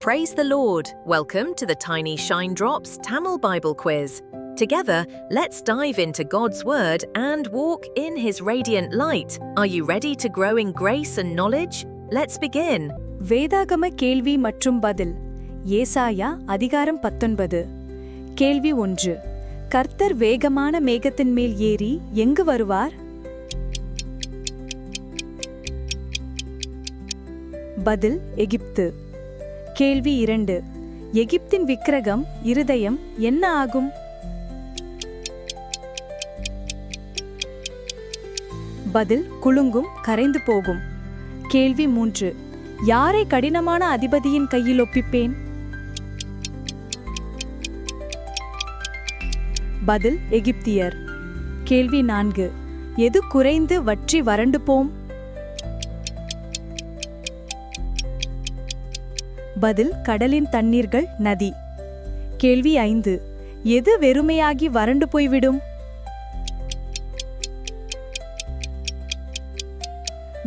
Praise the Lord! Welcome to the Tiny Shine Drops Tamil Bible Quiz. Together, let's dive into God's Word and walk in His radiant light. Are you ready to grow in grace and knowledge? Let's begin. வேதாகம கேள்வி மற்றும் பதில் ஏசாயா அதிகாரம் பத்தொன்பது கேள்வி ஒன்று கர்த்தர் வேகமான மேகத்தின் மேல் ஏறி எங்கு வருவார் பதில் எகிப்து கேள்வி இரண்டு. எகிப்தின் விக்கிரகம் இருதயம் என்ன ஆகும்? பதில் குலுங்கும் கரைந்து போகும். கேள்வி மூன்று. யாரை கடினமான அதிபதியின் கையில் ஒப்பிப்பேன்? பதில் எகிப்தியர். கேள்வி நான்கு. எது குறைந்து வற்றி வறண்டு போம்? பதில் கடலின் தண்ணீர்கள் நதி. கேள்வி ஐந்து. எது வெறுமையாகி வறண்டு போய்விடும்?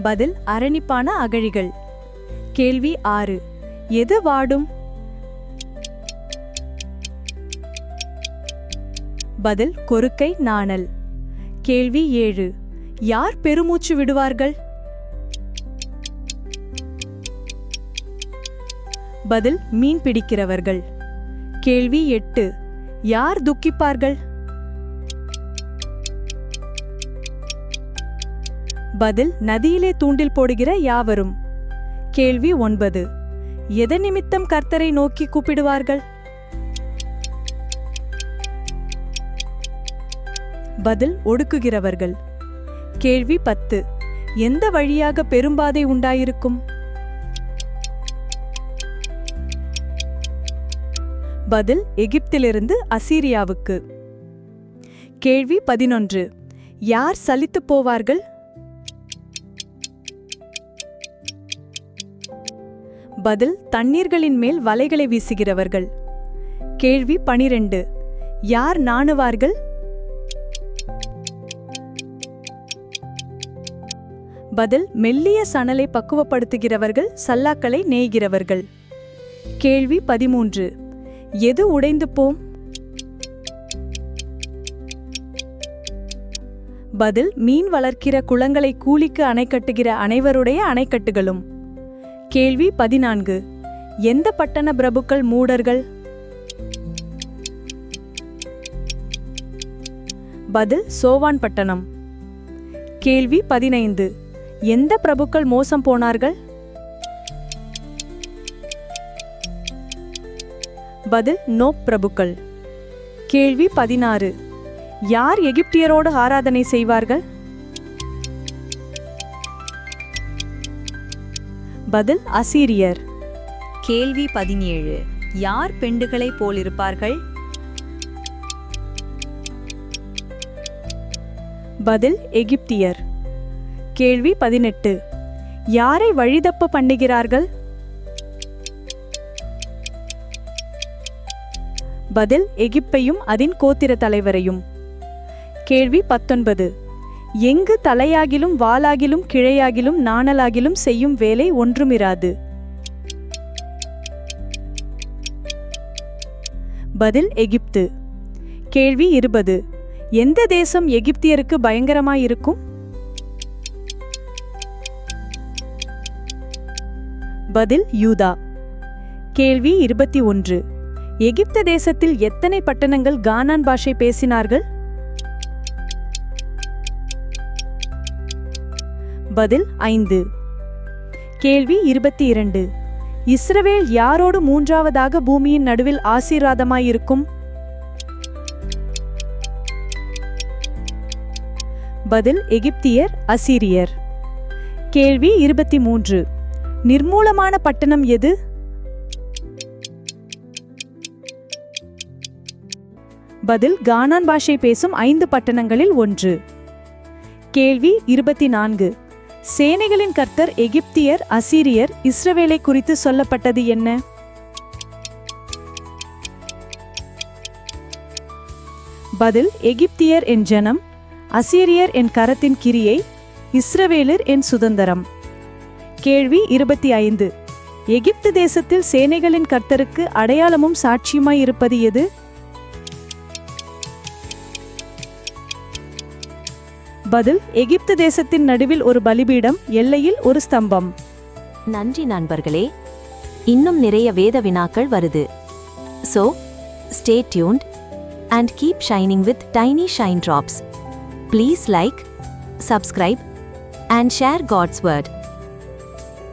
பதில் அரணிப்பான அகழிகள். கேள்வி ஆறு. எது வாடும்? பதில் கொறுக்கை நாணல். கேள்வி ஏழு. யார் பெருமூச்சு விடுவார்கள்? பதில் மீன் பிடிக்கிறவர்கள். கேள்வி எட்டு. யார் துக்கிப்பார்கள்? பதில் நதியிலே தூண்டில் போடுகிற யாவரும். கேள்வி ஒன்பது. எத நிமித்தம் கர்த்தரை நோக்கி கூப்பிடுவார்கள்? பதில் ஒடுக்குகிறவர்கள். கேள்வி பத்து. எந்த வழியாக பெரும்பாதை உண்டாயிருக்கும்? பதில் எகிப்திலிருந்து அசீரியாவுக்கு. கேள்வி பதினொன்று. யார் சலித்துப் போவார்கள்? பதில் தண்ணீர்களின் மேல் வலைகளை வீசுகிறவர்கள். கேள்வி பனிரெண்டு. யார் நாணுவார்கள்? பதில் மெல்லிய சணலை பக்குவப்படுத்துகிறவர்கள் சல்லாக்களை நெய்கிறவர்கள். கேள்வி பதிமூன்று. எது உடைந்து போம் பதில் மீன் வளர்க்கிற குளங்களை கூலிக்கு அணை கட்டுகிற அனைவருடைய அணைக்கட்டுகளும் கேள்வி பதினான்கு. எந்த பட்டண பிரபுக்கள் மூடர்கள்? பதில் சோவான் பட்டணம். கேள்வி பதினைந்து. எந்த பிரபுக்கள் மோசம் போனார்கள்? பதில் நோப் பிரபுக்கள். கேள்வி பதினாறு. யார் எகிப்தியரோடு ஆராதனை செய்வார்கள்? பதில் அசீரியர். கேள்வி பதினேழு. யார் பெண்டுகளைப் போலிருப்பார்கள்? பதில் எகிப்தியர். கேள்வி பதினெட்டு. யாரை வழிதப்ப பண்ணுகிறார்கள்? பதில் எகிப்தையும் அதன் கோத்திர தலைவரையும். கேள்வி பத்தொன்பது. எங்கு தலையாகிலும் வாளாகிலும் கிழையாகிலும் நாணலாகிலும் செய்யும் வேலை ஒன்றுமிராது. பதில் எகிப்து. கேள்வி இருபது. எந்த தேசம் எகிப்தியருக்கு பயங்கரமாயிருக்கும்? பதில் யூதா. கேள்வி இருபத்தி ஒன்று. எகிப்த தேசத்தில் எத்தனை பட்டணங்கள் கானான் பாஷை பேசினார்கள்? பதில் ஐந்து. கேள்வி இருபத்தி இரண்டு இஸ்ரவேல் யாரோடு மூன்றாவதாக பூமியின் நடுவில் ஆசீர்வாதமாயிருக்கும்? பதில் எகிப்தியர் அசீரியர். கேள்வி இருபத்தி மூன்று நிர்மூலமான பட்டணம் எது? பதில் கானான் பாஷை பேசும் ஐந்து பட்டணங்களில் ஒன்று. கேள்வி இருபத்தி நான்கு சேனைகளின் கர்த்தர் எகிப்தியர் அசீரியர் இஸ்ரவேலை குறித்து சொல்லப்பட்டது என்ன? பதில் எகிப்தியர் என் ஜனம் அசீரியர் என் கரத்தின் கிரியை இஸ்ரவேலர் என் சுதந்திரம். கேள்வி இருபத்தி ஐந்து. எகிப்து தேசத்தில் சேனைகளின் கர்த்தருக்கு அடையாளமும் சாட்சியுமாய் இருப்பது எது? பதில் எகிப்து தேசத்தின் நடுவில் ஒரு பலிபீடம் எல்லையில் ஒரு ஸ்தம்பம். நன்றி நண்பர்களே. இன்னும் நிறைய வேத வினாக்கள் வருது. So stay tuned and keep shining with tiny shine drops please like subscribe and share God's word